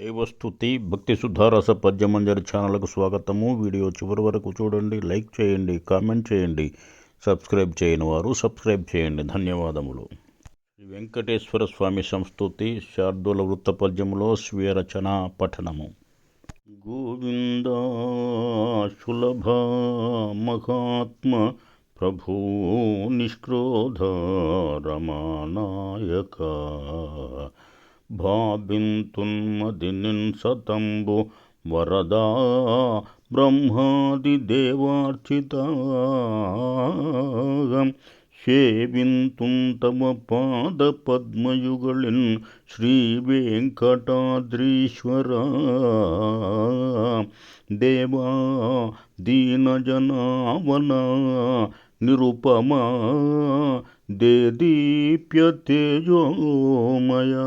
దేవస్థుతి భక్తి సుధారస పద్యమంజరి ఛానల్కు స్వాగతము. వీడియో చివరి వరకు చూడండి లైక్ చేయండి కామెంట్ చేయండి సబ్స్క్రైబ్ చేయని వారు సబ్స్క్రైబ్ చేయండి. ధన్యవాదములు. శ్రీ వెంకటేశ్వర స్వామి సంస్థుతి శార్దుల వృత్త పద్యములో స్వీయ రచన పఠనము. గోవింద సులభ మహాత్మ ప్రభూ నిష్క్రోధ రమానాయక. भाविन्मदिनिन् शतम्बु वरदा तव पादपद्मयुगलिन् श्रीवेङ्कटाद्रीश्वरा। देवा दीनजनावना निरुपमा దేవా దీనజనావన నిరుపమా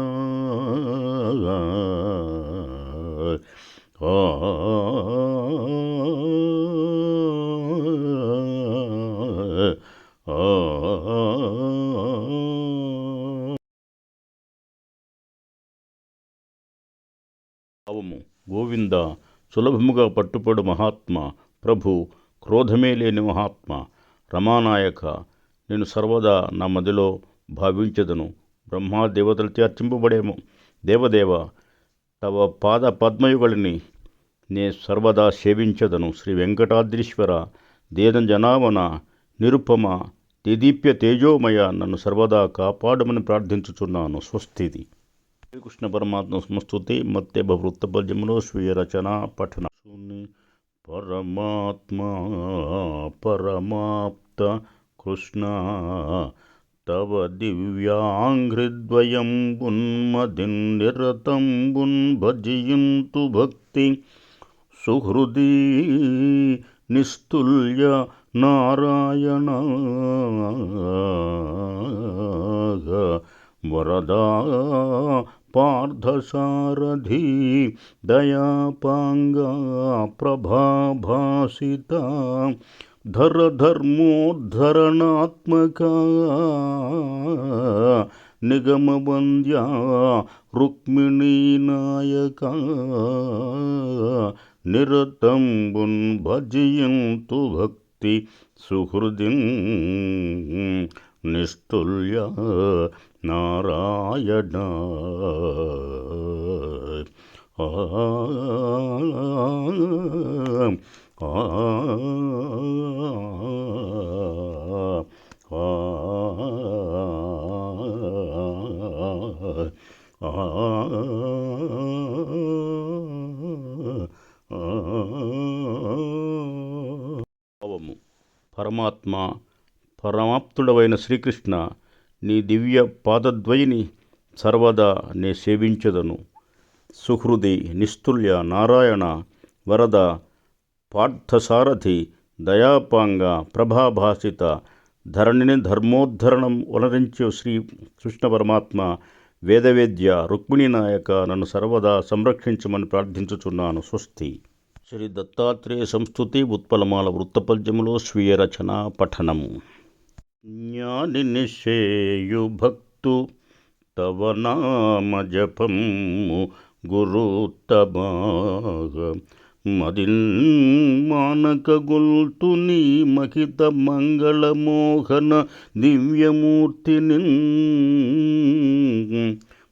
భావము గోవింద సులభముగా పట్టుపడు మహాత్మ ప్రభు క్రోధమే లేని మహాత్మ రమానాయక నేను సర్వదా నా మదిలో భావించదను. బ్రహ్మా దేవతలు అర్చింపబడేమో దేవదేవ తవ పాద పద్మయుగళిని నే సర్వదా సేవించదను. శ్రీ వెంకటాద్రీశ్వర దేదం జనావన నిరుపమ దిదీప్య తేజోమయ నన్ను సర్వదా కాపాడమని ప్రార్థించుచున్నాను. స్వస్తిది. శ్రీకృష్ణ పరమాత్మ సంస్తుతి మత్తే వృత్తపద్యములో స్వీయ రచన పఠన పరమాత్మ పరమాప్త कृष्ण तव दिव्याङ्घ्रिद्वयं मुन्मदिन् निरतं भक्ति। सुहृदि निस्तुल्य नारायण। वरदा पार्थसारथी दयापाङ्गा प्रभाभासिता। ప్రభాభాసిత ధరధర్మోద్ధరణాత్మక నిగమవంద్య రుక్మిణీనాయక నిరతంబున్ భజయంతు భక్తి సుహృదిన్ నిస్తుల్య నారాయణ ఆ భావము పరమాత్మ పరమాప్తుడవైన శ్రీకృష్ణ నీ దివ్య పాదద్వయిని సర్వదా నే సేవించదను. సుహృది నిస్తుల్య నారాయణ వరద పార్థసారథి దయాపాంగ ప్రభాభాసిత ధరణిని ధర్మోద్ధరణం వలరించే శ్రీ కృష్ణ పరమాత్మ వేదవేద్య రుక్మిణి నాయక నన్ను సర్వదా సంరక్షించమని ప్రార్థించుచున్నాను. స్వస్తి. శ్రీ దత్తాత్రేయ సంస్థుతి ఉత్పలమాల వృత్తపద్యములో స్వీయ రచన పఠనము జ్ఞాని నిషేయు భక్తు తవ నామ జపము గురుత్తమాగ మదిల్ మానక గొల్తు నీ మహిత మంగళమోహన దివ్యమూర్తిని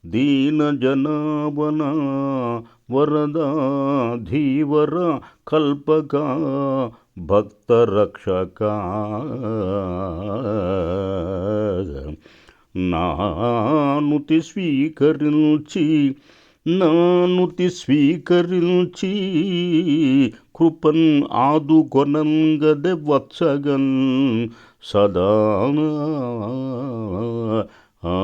దీన జనావన వరదా ధీవర కల్పక భక్త రక్షక నానుతి స్వీకరించి నానుతి స్వీకరించి కృపన్ ఆదుకొనంగదె వత్సగన్ సదా ఆ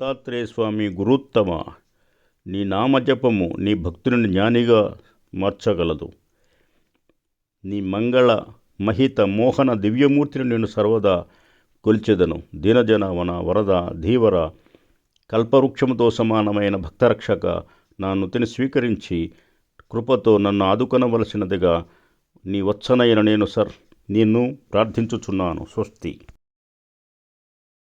దత్తాత్రేయ స్వామి గురుత్తమ. నీ నామజపము నీ భక్తుని జ్ఞానిగా మార్చగలదు. నీ మంగళ మహిత మోహన దివ్యమూర్తిని నేను సర్వదా కొలిచెదను. దీనజనవన వరద ధీవర కల్పవృక్షముతో సమానమైన భక్తరక్షక నా నుతిని స్వీకరించి కృపతో నన్ను ఆదుకొనవలసినదిగా నీ వచ్చనైన నేను సర్ నిన్ను ప్రార్థించుచున్నాను. స్వస్తి.